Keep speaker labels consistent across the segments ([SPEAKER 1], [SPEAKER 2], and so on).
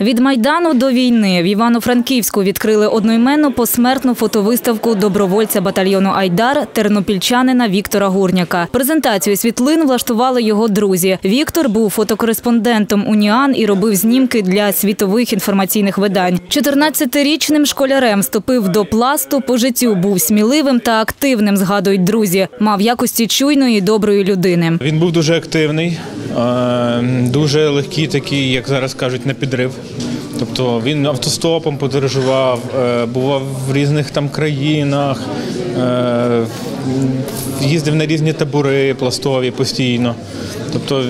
[SPEAKER 1] Від майдану до війни в Івано-Франківську відкрили одноіменну посмертну фотовиставку добровольця батальйону Айдар тернопільчанина Віктора Гурняка. Презентацію світлин влаштували його друзі. Віктор був фотокореспондентом Уніан і робив знімки для світових інформаційних видань. 14-річним школярем вступив до пласту. По життю був сміливим та активним. Згадують друзі. Мав якості чуйної і доброї людини.
[SPEAKER 2] Він був дуже активний, дуже легкий, такий, як зараз кажуть, на підрив. Тобто він автостопом подорожував, е, бував в різних там країнах, е, їздив на різні табори пластові постійно. Тобто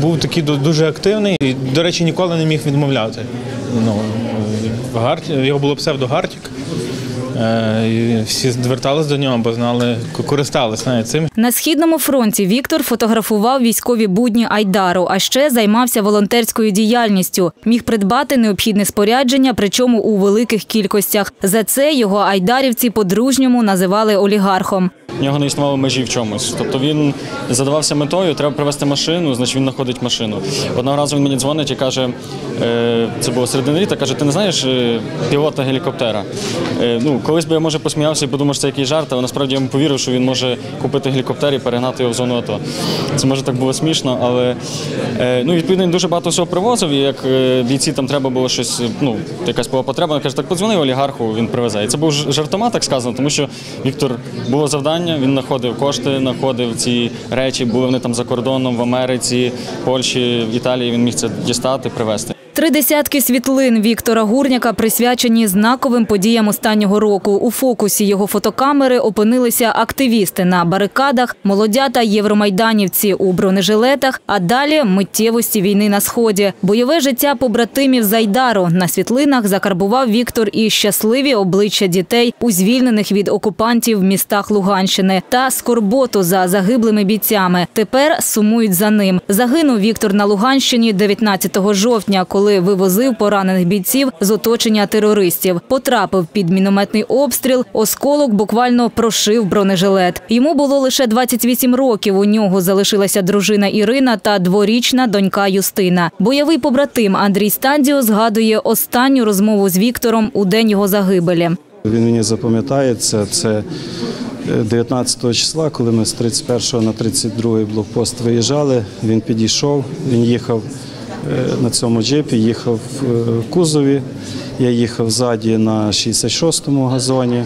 [SPEAKER 2] був такий ду- дуже активний і, до речі, ніколи не міг відмовляти. Ну, е, його було псевдо Гартік. Е, і Всі звертались до нього, бо знали, користалися навіть цим.
[SPEAKER 1] На східному фронті Віктор фотографував військові будні Айдару, а ще займався волонтерською діяльністю. Міг придбати необхідне спорядження, причому у великих кількостях. За це його айдарівці по-дружньому називали олігархом.
[SPEAKER 3] В нього не існувало межі в чомусь. Тобто він задавався метою, треба привезти машину, значить він знаходить машину. Одного разу він мені дзвонить і каже, е, це було середини літа, каже, ти не знаєш е, пілота гелікоптера? Ну, колись би я може посміявся і подумав, що це якийсь жарт, але насправді я йому повірив, що він може купити гелікоптер і перегнати його в зону АТО. Це може так було смішно, але е, ну, відповідно він дуже багато всього привозив, і як е, бійці там треба було щось, ну, якась була потреба, він каже, так подзвони олігарху, він привезе. І це був жартома, так сказано, тому що Віктор було завдання, він знаходив кошти, знаходив ці речі, були вони там за кордоном в Америці, Польщі, в Італії. Він міг це дістати, привезти.
[SPEAKER 1] Три десятки світлин Віктора Гурняка присвячені знаковим подіям останнього року. У фокусі його фотокамери опинилися активісти на барикадах, молодята євромайданівці у бронежилетах, а далі миттєвості війни на сході. Бойове життя побратимів Зайдару на світлинах закарбував Віктор і щасливі обличчя дітей у звільнених від окупантів в містах Луганщини та скорботу за загиблими бійцями. Тепер сумують за ним. Загинув Віктор на Луганщині 19 жовтня, коли вивозив поранених бійців з оточення терористів. Потрапив під мінометний обстріл. Осколок буквально прошив бронежилет. Йому було лише 28 років. У нього залишилася дружина Ірина та дворічна донька Юстина. Бойовий побратим Андрій Стандіо згадує останню розмову з Віктором у день його загибелі.
[SPEAKER 4] Він мені запам'ятається. Це е, 19 числа, коли ми з 31 на 32 блокпост виїжджали. Він підійшов, він їхав е, на цьому джипі, їхав е, в кузові. Я їхав ззаді на 66-му газоні.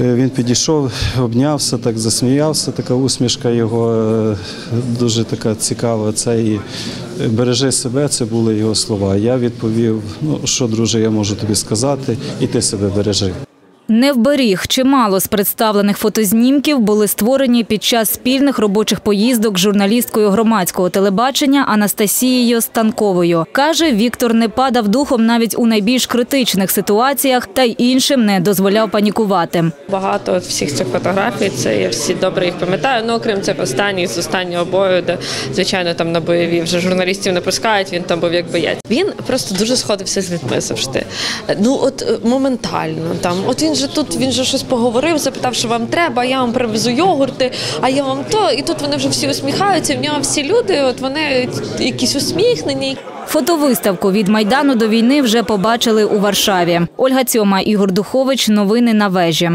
[SPEAKER 4] Е, Він підійшов, обнявся, так засміявся, така усмішка його е, дуже така цікава. Це і е, бережи себе, це були його слова. Я відповів: ну що, друже, я можу тобі сказати, і ти себе бережи.
[SPEAKER 1] Не вберіг. Чимало з представлених фотознімків були створені під час спільних робочих поїздок з журналісткою громадського телебачення Анастасією Станковою. Каже, Віктор не падав духом навіть у найбільш критичних ситуаціях та й іншим не дозволяв панікувати.
[SPEAKER 5] Багато всіх цих фотографій, це я всі добре їх пам'ятаю. Ну окрім цих останніх з останнього бою, де звичайно там на бойові вже журналістів не пускають. Він там був як боєць. Він просто дуже сходився з людьми завжди. Ну от е, моментально там, от він же тут, він же щось поговорив, запитав, що вам треба. Я вам привезу йогурти, а я вам то. І тут вони вже всі усміхаються. В нього всі люди, от вони якісь усміхнені.
[SPEAKER 1] Фотовиставку від майдану до війни вже побачили у Варшаві. Ольга Цьома, Ігор Духович. Новини на вежі.